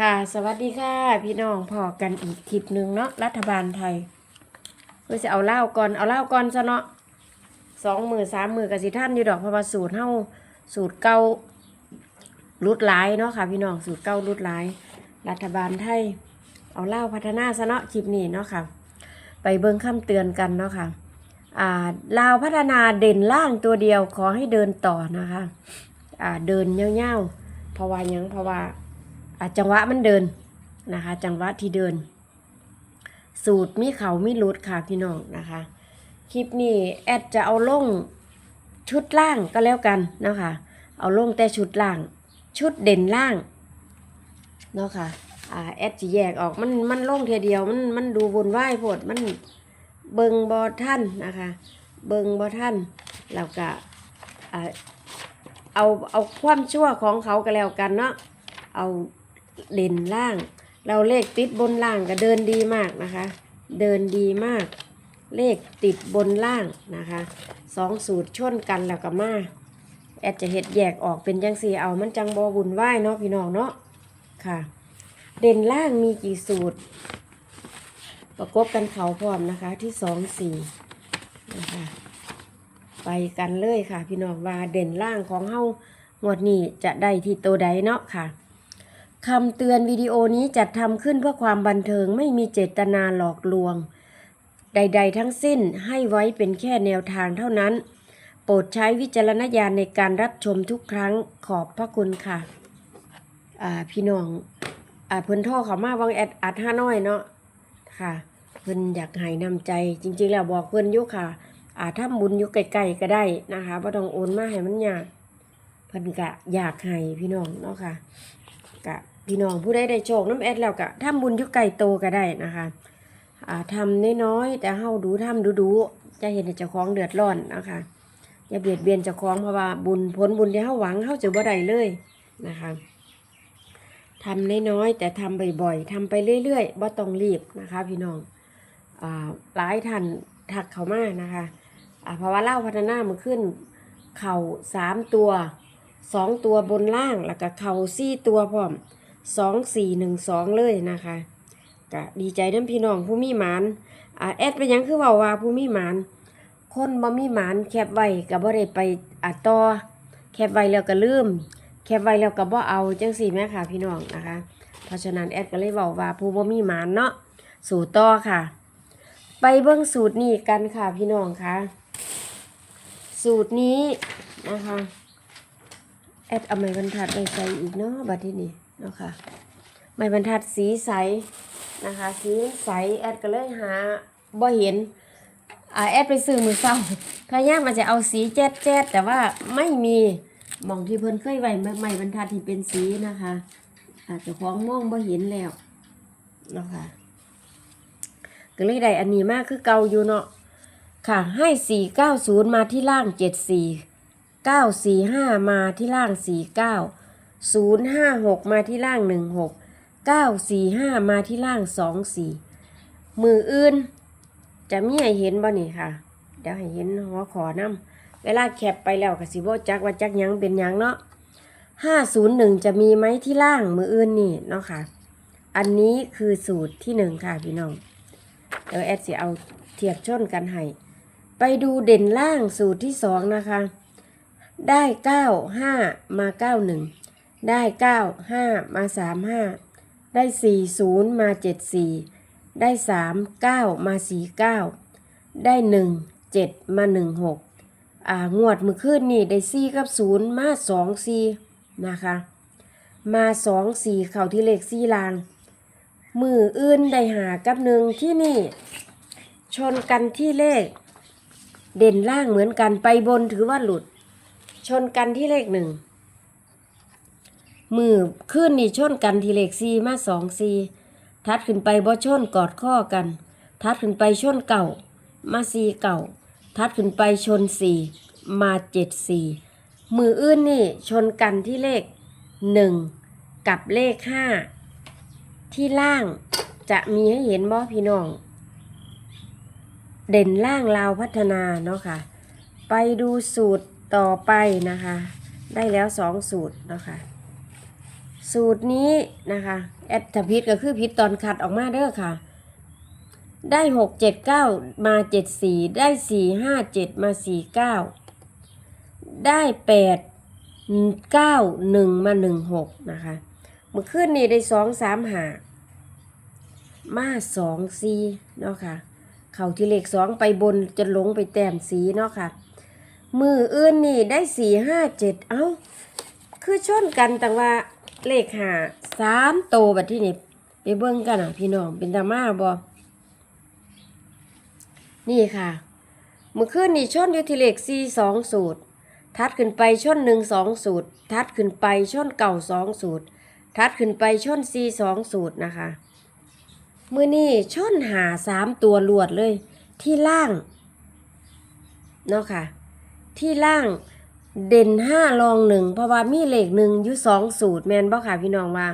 ค่ะ สวัสดีค่ะ พี่น้องพอกันอีกทริปหนึ่งเนาะรัฐบาลไทยเพื่อจะเอาเหล้าก่อนเอาเหล้าก่อนซะเนาะสองมือสามมือกับสิท่านอยู่ดอกพระว่าสูตรเฮาสูตรเก่ารุดหลายเนาะค่ะ พี่น้องสูตรเก่ารุดหลาย รัฐบาลไทย เอาเหล้าพัฒนาซะเนาะคลิปนี้เนาะค่ะ ไปเบิ่งคำเตือนกันเนาะค่ะอ่าลาวพัฒนาเด่นล่างตัวเดียวขอให้เดินต่อนะคะอ่าเดินเงี้ยวๆเพราะว่ายังเพราะว่า จังหวะมันเดินนะคะ จังหวะที่เดิน สูตรมีเขามีรุดค่ะพี่น้องนะคะ คลิปนี้แอดจะเอาลงชุดล่างก็แล้วกันนะคะ เอาลงแต่ชุดล่าง ชุดเด่นล่างเนาะค่ะอ่าแอดจะแยกออกมันมันลงเทีเดียวมันมันดูบนไหวายโพดมันเบิงบอท่านนะคะ เบิงบอท่านแล้วก็อ่าเอาเอาความชั่วของเขาก็แล้วกันเนาะเอา เด่นล่าง เราเลขติดบนล่างก็เดินดีมากนะคะ เดินดีมาก เลขติดบนล่างนะคะสองสูตรชนกันแล้วก็มาแอดจะเห็ดแยกออกเป็นจังสีเอามันจังบอบุญไหวายเนาะพี่น้องเนาะค่ะ เด่นล่างมีกี่สูตร ประกบกันเขาพร้อมนะคะที่สองสี่นะคะไปกันเลยค่ะ พี่น้องว่าเด่นล่างของเฮางวดนี้จะได้ที่ตัวใดเนาะค่ะ คำเตือนวิดีโอนี้จัดทำขึ้นเพื่อความบันเทิงไม่มีเจตนาหลอกลวง ใด ๆ ทั้งสิ้นให้ไว้เป็นแค่แนวทางเท่านั้น โปรดใช้วิจารณญาณในการรับชมทุกครั้งขอบพระคุณค่ะ อ่าพี่น้อง อ่าเพิ่นโท่อเขามาวังแอดอัดห้าน้อยเนาะค่ะ เพิ่นอยากใหายนำใจจริง ๆ แล้วบอกเพิ่นยุค่ะ อ่าถ้าบุญยู่ไกลๆก็ได้นะคะบ่ต้องโอนมาให้มันยากเพิ่นกะอยากให้พี่น้องเนาะค่ะกะ พี่น้องผู้ใดได้โชคน้ำแอดแล้วกะถ้าบุญยู่ไกลโตก็ได้นะคะอ่าทำน้อยๆแต่เฮาดูทำดูๆจะเห็นเจ้าของเดือดร้อนนะคะอย่าเบียดเบียนเจ้าของเพราะว่าบุญผลบุญที่เฮาหวังเฮาจะบ่ได้เลยนะคะทำน้อยๆแต่ทำบ่อยๆทำไปเรื่อยๆบ่ต้องรีบนะคะ พี่น้องอ่าหลายท่านทักเขามานะคะอ่าเพราะว่าเล่าพัฒนามันขึ้น เข่าสามตัวสองตัวบนล่างแล้วก็เข่าสี่ตัวพร้อม สองสี่หนึ่งสองเลยนะคะก็ดีใจน้ำพี่น้องผู้มีหมานอ่าแอดไปยังคือว่าว่าผู้มีหมานคนบ่มีหมานแคบไว้ก็บ่ได้ไปอัดต่อแคบไว้แล้วก็ลืม แคปไว้แล้วก็บ่เอาจังสี่แม่ค่ะพี่น้องนะคะ เพราะฉะนั้นแอดก็เลยบอกว่าผู้บ่มีหมานเนาะสูตรต่อค่ะ ไปเบิ่งสูตรนี้กันค่ะพี่น้องค่ะสูตรนี้นะคะแอดเอาไม้บรรทัดไปใส่อีกเนาะบัดที่นี้ นะค่ะไม้บรรทัดสีใสนะคะสีใสแอดก็เลยหาบ่เห็นอ่าแอดไปซื้อมือเศร้าพยายามมาจะเอาสีแจ๊ดแจ๊ดแต่ว่าไม่มีหมองที่เพิ่นเคยไว้ใหม่บรรทัดที่เป็นสีนะคะอาจจะของม่องบ่เห็นแล้วนะค่ะก็เลยได้อันนี้มากคือเก่าอยู่เนาะค่ะให้สี่เก้าศูนย์มาที่ล่างเจ็ดสี่เก้าสี่ห้ามาที่ล่างสี่เก้า ศูนย์ห้าหกมาที่ล่างหนึ่งหกเก้าสี่ห้ามาที่ล่างสองสี่มืออื่น จะมีให้เห็นบ่นี่ค่ะ เดี๋ยวให้เห็นหัวขอน้ำเวลาแคปไปแล้วก็สิบจักว่าจักยังเป็นยังเนาะห้าศูนย์หนึ่งจะมีไหมที่ล่างมืออื่นนี่เนาะค่ะ อันนี้คือสูตรที่หนึ่งค่ะพี่น้อง เดี๋ยวแอดสิเอาเทียบชนกันให้ไปดูเด่นล่างสูตรที่สองนะคะ ได้เก้าห้ามาเก้าหนึ่ง ได้เก้าห้ามาสามห้าได้สี่ศูนย์มาเจ็ดสี่ได้สามเก้ามาสี่เก้าได้หนึ่งเจ็ดมาหนึ่งหกอ่างวดมือขึ้นนี่ได้สี่กับศูนย์มาสองสี่นะคะ มาสองสี่เข่าที่เลขสี่ลาง มืออื่นได้หากับหนึ่งที่นี่ ชนกันที่เลข เด่นล่างเหมือนกันไปบนถือว่าหลุด ชนกันที่เลขหนึ่ง มือขึ้นนี่ชนกันทีเลขสี่มาสองสี่ทัดขึ้นไปบ่ชนกอดข้อกัน ทัดขึ้นไปชนเก่า มาสี่เก่า ทัดขึ้นไปชนสี่มาเจ็ดสี่มืออื่นนี่ชนกันที่เลขหนึ่งกับเลขห้าที่ล่างจะมีให้เห็นบ่พี่น้อง เด่นล่างลาวพัฒนาเนาะค่ะ ไปดูสูตรต่อไปนะคะ ได้แล้วสองสูตรเนาะค่ะ สูตรนี้นะคะแอดถ้าพิษก็คือพิษตอนขัดออกมาเด้อค่ะ ได้หกเจ็ดเก้ามาเจ็ดสี่ได้สี่ห้าเจ็ดมาสี่เก้าได้แปดเก้าหนึ่งมาหนึ่งหกนะคะเมื่อคืนนี้ได้สองสามหามาสองสีเนาะค่ะ เข่าที่เลขสองไปบนจะหลงไปแต้มสีเนาะค่ะ มืออื่นนี่ได้สี่ห้าเจ็ดเอ้า คือชนกันแต่ว่า เลขหาสามโตวแบบที่นี่ไปเบิ่งกันอะพี่น้องเป็นตามาบอนี่ค่ะ เมื่อคืนนี่ชนอยู่ที่เลขสี่สองสูตร ทัดขึ้นไปชนหนึ่งสองสูตร ทัดขึ้นไปชนเก่าสองสูตร ทัดขึ้นไปชนสี่สองสูตรนะคะมือนี่ชนหาสามตัวลวดเลย ที่ล่างเนาะค่ะ ที่ล่าง เด่นห้ารองหนึ่งเพราะว่ามีเลขหนึ่งอยู่สองสูตรแมนบ่ค่ะพี่น้องว่า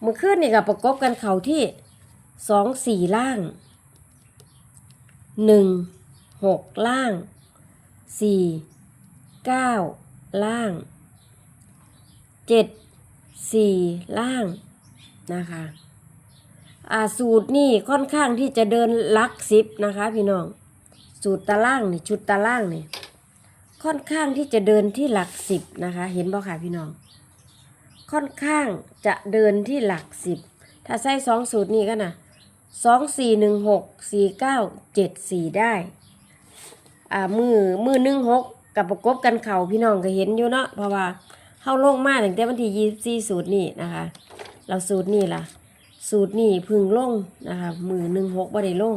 เมื่อคืนนี่ก็ประกบกันเขาที่สองสี่ล่างหนึ่งหกล่างสี่เก้าล่างเจ็ดสี่ล่างนะคะอ่าสูตรนี่ค่อนข้างที่จะเดินลักสิบนะคะ พี่น้อง สูตรตารางนี่ชุดตารางนี่ ค่อนข้างที่จะเดินที่หลักสิบนะคะ เห็นบ่ค่ะพี่น้อง ค่อนข้างจะเดินที่หลักสิบถ้าใส่สองสูตรนี้กันะสองสี่หนึ่งหกสี่เก้าเจ็ดสี่ได้อ่ามือมือหนึ่งหกกับประกบกันเข่าพี่น้องก็เห็นอยู่เนาะเพราะว่าเข้าโลงมาตั้งแต่วันที่ยี่สิบสี่สูตรนี้นะคะ เราสูตรนี้ล่ะ สูตรนี้พึ่งลงนะคะมือหนึ่งหกบ่ได้ลง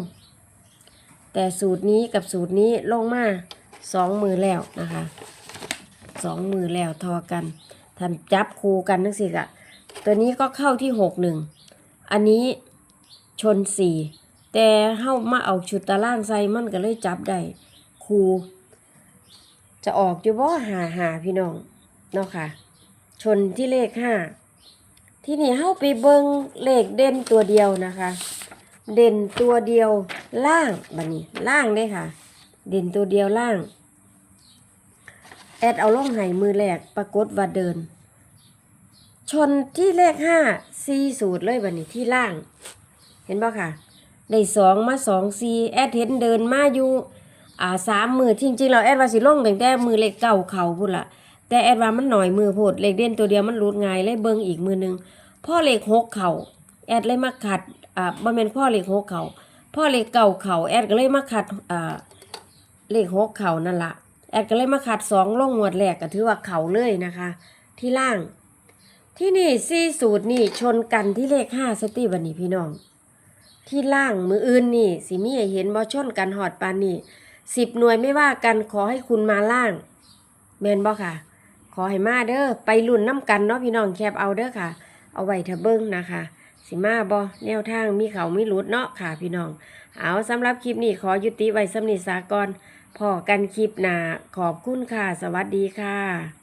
แต่สูตรนี้กับสูตรนี้ลงมา สองมือแล้วนะคะสองมือแล้วทอกันทำจับคูกันทั้งสี่กะตัวนี้ก็เข้าที่หกหนึ่งอันนี้ชนสี่แต่เฮ้ามาเอาชุดตารางใส่มันก็เลยจับได้คูจะออกอยู่บ่หาหาพี่น้องเนาะค่ะ ชนที่เลขห้าที่นี่เฮ้าไปเบิงเลขเด่นตัวเดียวนะคะ เด่นตัวเดียวล่างบันนี้ล่างได้ค่ะ เด่นตัวเดียวล่าง แอดเอาล่องไห้มือแรกปรากฏว่าเดิน ชนที่เลขห้าซีสูตรเลยบันนี้ที่ล่าง เห็นปะค่ะได้สองมาสองซีแอดเห็นเดินมาอยู่อ่าสามมือจริงๆเราแอดว่าสิล่องแตั้งแต่มือเลขเก้าเข่าพุ่นละแต่แอดว่ามันหน่อยมือโพดเลขเด่นตัวเดียวมันรูดง่ายเลยเบิ่งอีกมือหนึงพ่อเลขหกเข่าแอดเลยมาขัดอ่าบ่แม่นพ่อเลขหกเข่าพ่อเลขเก้าเข่าแอดก็เลยมาขัดอ่า เลขหกเขานั่นละแอดก็เลยมาขัดสองลงงวดแรกก็ถือว่าเขาเลยนะคะ ที่ล่าง ที่นี่ซี่สูตรนี่ชนกันที่เลขห้าสติวันนี้พี่น้อง ที่ล่างมืออื่นนี่สิมีเห็นบ่ชนกันหอดปานนี่สิบหน่วยไม่ว่ากันขอให้คุณมาล่างแมนบ่ค่ะ ขอให้มาเด้อไปลุ่นน้ำกันเนาะพี่น้องแคบเอาเด้อค่ะ เอาไว้ทะเบิ้งนะคะสิมาบ่แนวทางมีเขามีหลุดเนาะค่ะพี่น้อง เอาสำหรับคลิปนี้ขอยุติไว้สำนิสากร พอกันคลิปหนาขอบคุณค่ะ สวัสดีค่ะ